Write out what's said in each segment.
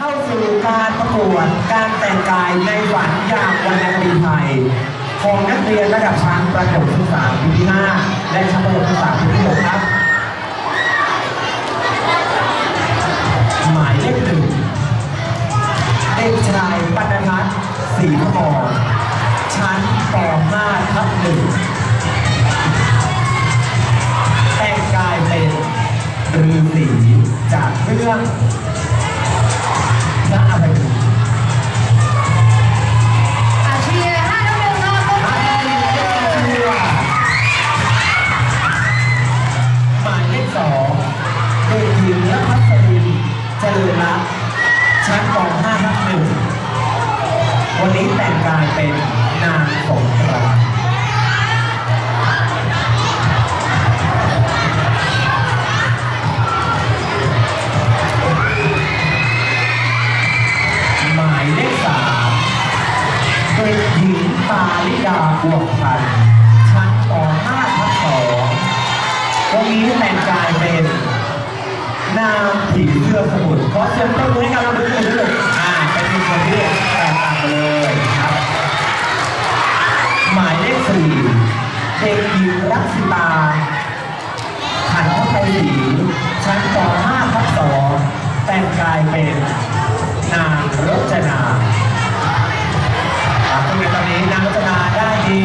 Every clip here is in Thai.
เข้าสู่การประกวดการแต่งกายในฝันอย่างวรรณคดีไทยของนักเรียนระดับชั้นประถมศึกษาปีที่ 5 และชั้นประถมศึกษาปีที่ 6 ครับ หมายเลขหนึ่งเด็กชายปัณพัฒน์ศรีพมรชั้นป .5 ทับหนึ่งแต่งกายเป็นฤาสีจากเรื่อง แต่งกายเป็นนางรจนาตอนนี้นางรจนาได้ดี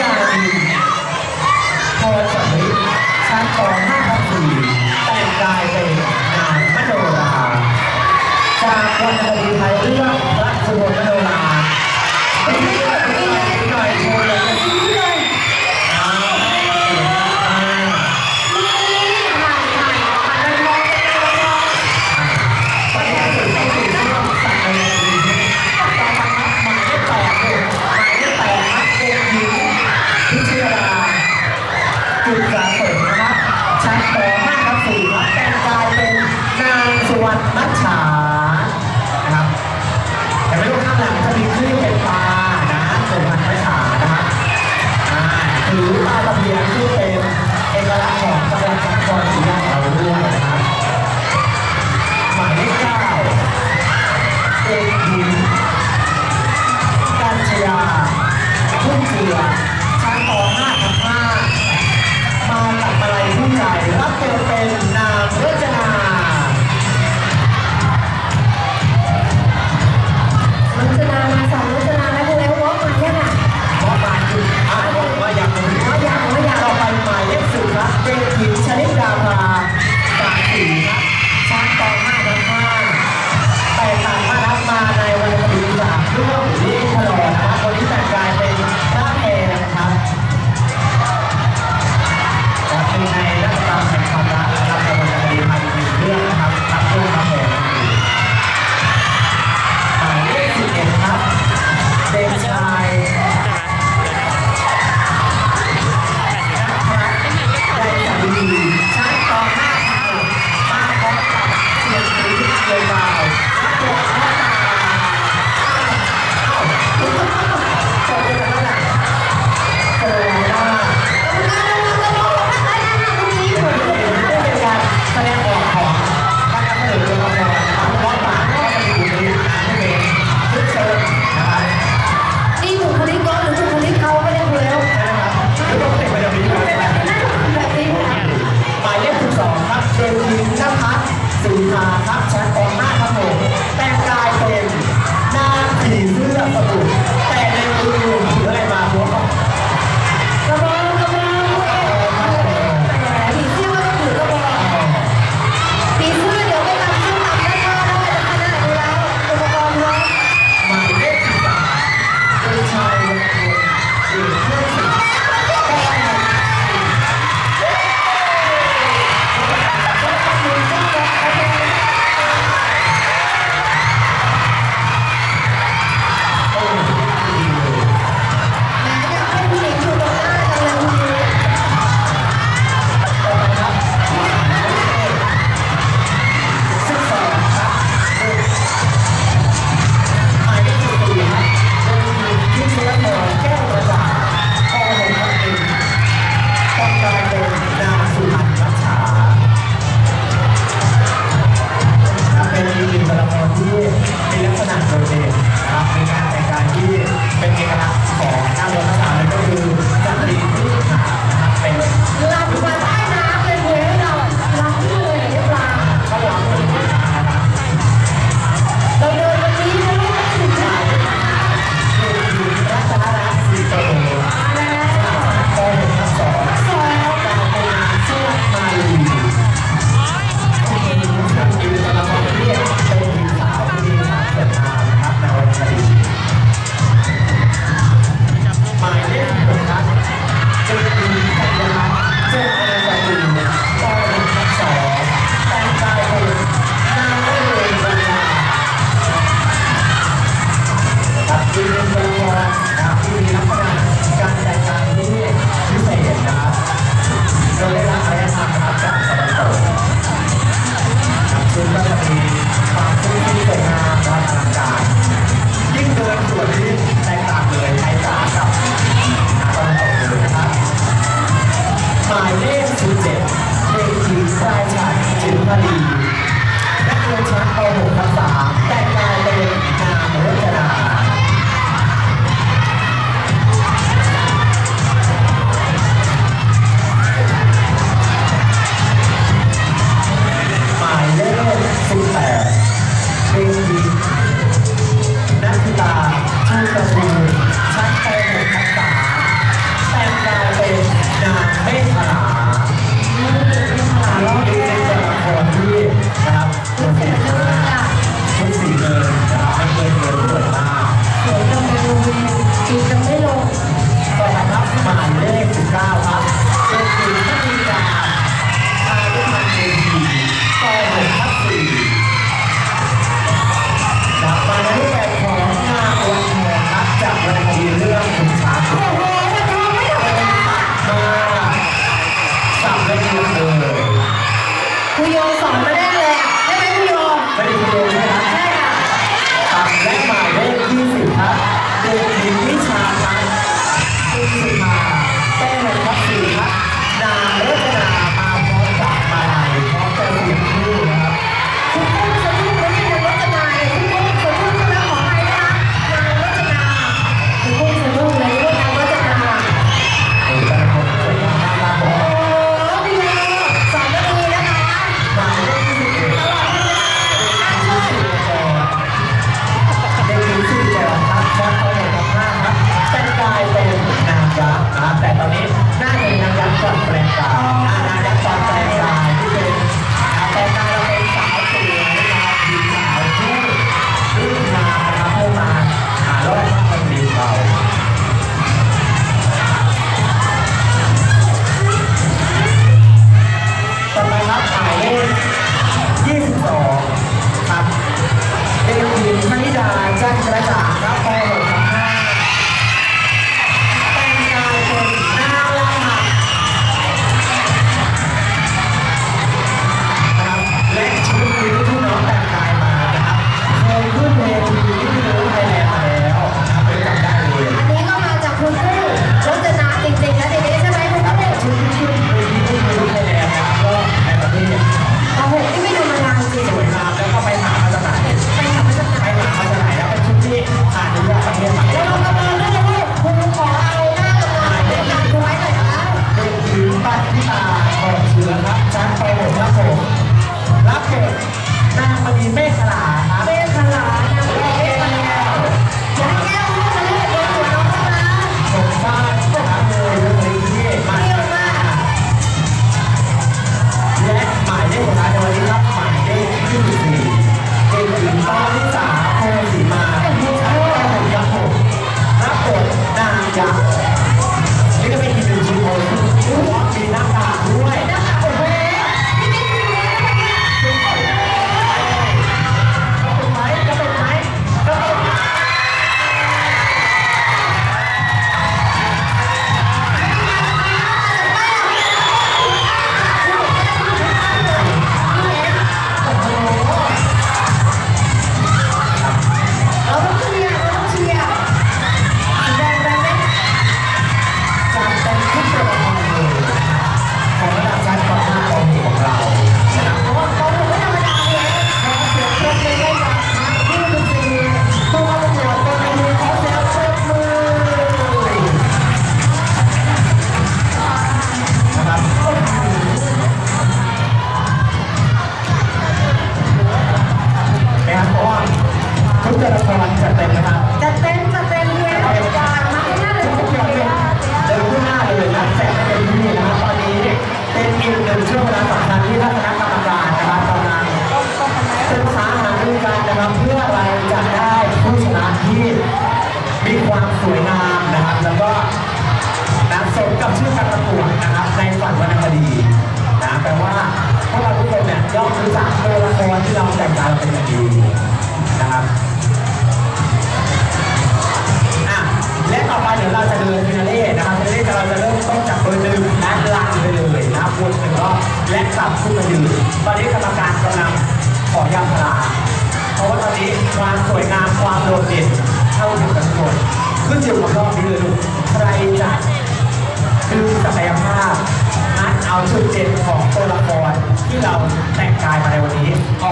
ยดินพอสมิชั้งห้าพันแต่งกายเป็นนางมโนราจากวรรณคดีไทยเรื่อง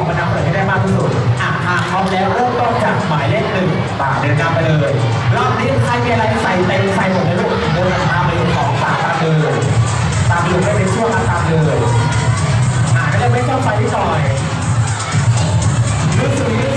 มานำเสนอให้ได้มากที่สุดอะหากพร้อมแล้วเริ่มต้นจากหมายเลขหนึ่งบาเดินหน้าไปเลยรอบนี้ใครมีอะไรใส่เต็มใส่หมดเลยลูกเดินตามไปของตามตามเลยตามไปไม่เป็นช่วงตามเลยอะก็เลยไม่ต้องไปที่หน่อยรู้สึก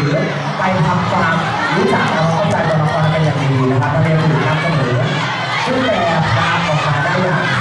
ือไปทำความรู้จักและเข้าใจตัวละครเป็นอย่างดีนะครับนักเรียนถึงนำเสนอชื่อแบบการออกมาได้อย่าง